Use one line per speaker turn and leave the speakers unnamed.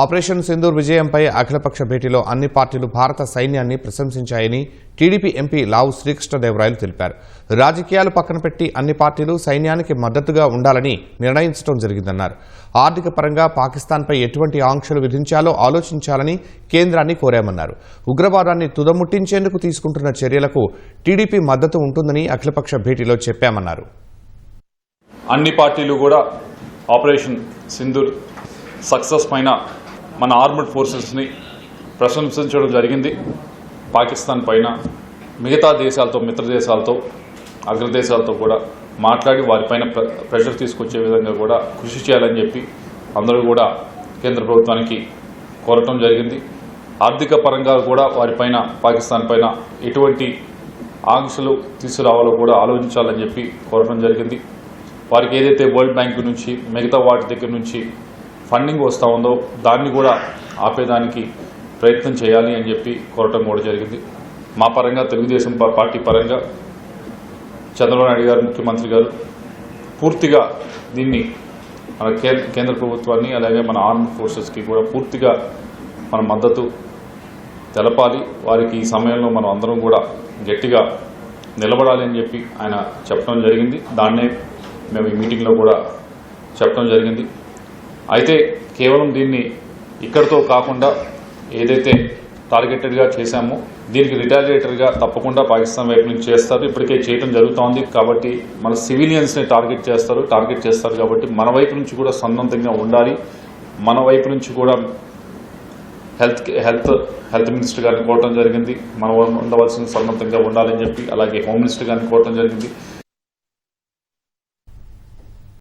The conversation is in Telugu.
ఆపరేషన్ సింధూర్ విజయంపై అఖిలపక్ష భేటీలో అన్ని పార్టీలు భారత సైన్యాన్ని ప్రశంసించాయని టీడీపీ ఎంపీ లావు శ్రీకృష్ణదేవరాయలు తెలిపారు. రాజకీయాలు పక్కన పెట్టి అన్ని పార్టీలు సైన్యానికి మద్దతుగా ఉండాలని నిర్ణయించడం జరిగిందన్నారు. ఆర్థిక పరంగా పాకిస్తాన్పై ఎటువంటి ఆంక్షలు విధించాలో ఆలోచించాలని కేంద్రాన్ని కోరామన్నారు. ఉగ్రవాదాన్ని తుదముట్టించేందుకు తీసుకుంటున్న చర్యలకు టీడీపీ మద్దతు ఉంటుందని అఖిలపక్ష భేటీలో చెప్పామన్నారు.
అన్ని పార్టీలు కూడా ఆపరేషన్ సింధూర్ సక్సెస్ పైన మన ఆర్మడ్ ఫోర్సెస్ని ప్రశంసించడం జరిగింది. పాకిస్తాన్ పైన మిగతా దేశాలతో మిత్ర దేశాలతో అగ్రదేశాలతో కూడా మాట్లాడి వారిపైన ప్ర ప్రెషర్ తీసుకొచ్చే విధంగా కూడా కృషి చేయాలని చెప్పి అందరూ కూడా కేంద్ర ప్రభుత్వానికి కోరటం జరిగింది. ఆర్థిక పరంగా కూడా వారిపైన పాకిస్తాన్ పైన ఎటువంటి ఆంక్షలు తీసుకురావాలో కూడా ఆలోచించాలని చెప్పి కోరటం జరిగింది. వారికి ఏదైతే వరల్డ్ బ్యాంక్ నుంచి మిగతా వాటి దగ్గర నుంచి ఫండింగ్ వస్తూ ఉందో దాన్ని కూడా ఆపేదానికి ప్రయత్నం చేయాలి అని చెప్పి కోరటం కూడా జరిగింది. మా పరంగా తెలుగుదేశం పార్టీ పరంగా చంద్రబాబు నాయుడు గారు ముఖ్యమంత్రి గారు పూర్తిగా దీన్ని మన కేంద్ర ప్రభుత్వాన్ని అలాగే మన ఆర్మ్ ఫోర్సెస్కి కూడా పూర్తిగా మన మద్దతు తెలపాలి. వారికి ఈ సమయంలో మనం అందరం కూడా గట్టిగా నిలబడాలి అని చెప్పి ఆయన చెప్పడం జరిగింది. దాన్నే మేము ఈ మీటింగ్లో కూడా చెప్పడం జరిగింది. అయితే కేవలం దీన్ని ఇక్కడితో కాకుండా ఏదైతే టార్గెటెడ్గా చేశామో దీనికి రిటాలియేటర్గా తప్పకుండా పాకిస్తాన్ వైపు నుంచి చేస్తారు. ఇప్పటికే చేయడం జరుగుతోంది కాబట్టి మన సివిలియన్స్ని టార్గెట్ చేస్తారు టార్గెట్ చేస్తారు కాబట్టి మన వైపు నుంచి కూడా సన్నద్ధంగా ఉండాలి. మన వైపు నుంచి కూడా హెల్త్ హెల్త్ హెల్త్ మినిస్టర్ గారిని కోరటం జరిగింది. మనం ఉండవలసిన సన్నద్ధంగా ఉండాలని చెప్పి అలాగే హోమ్ మినిస్టర్ గారిని కోరటం జరిగింది.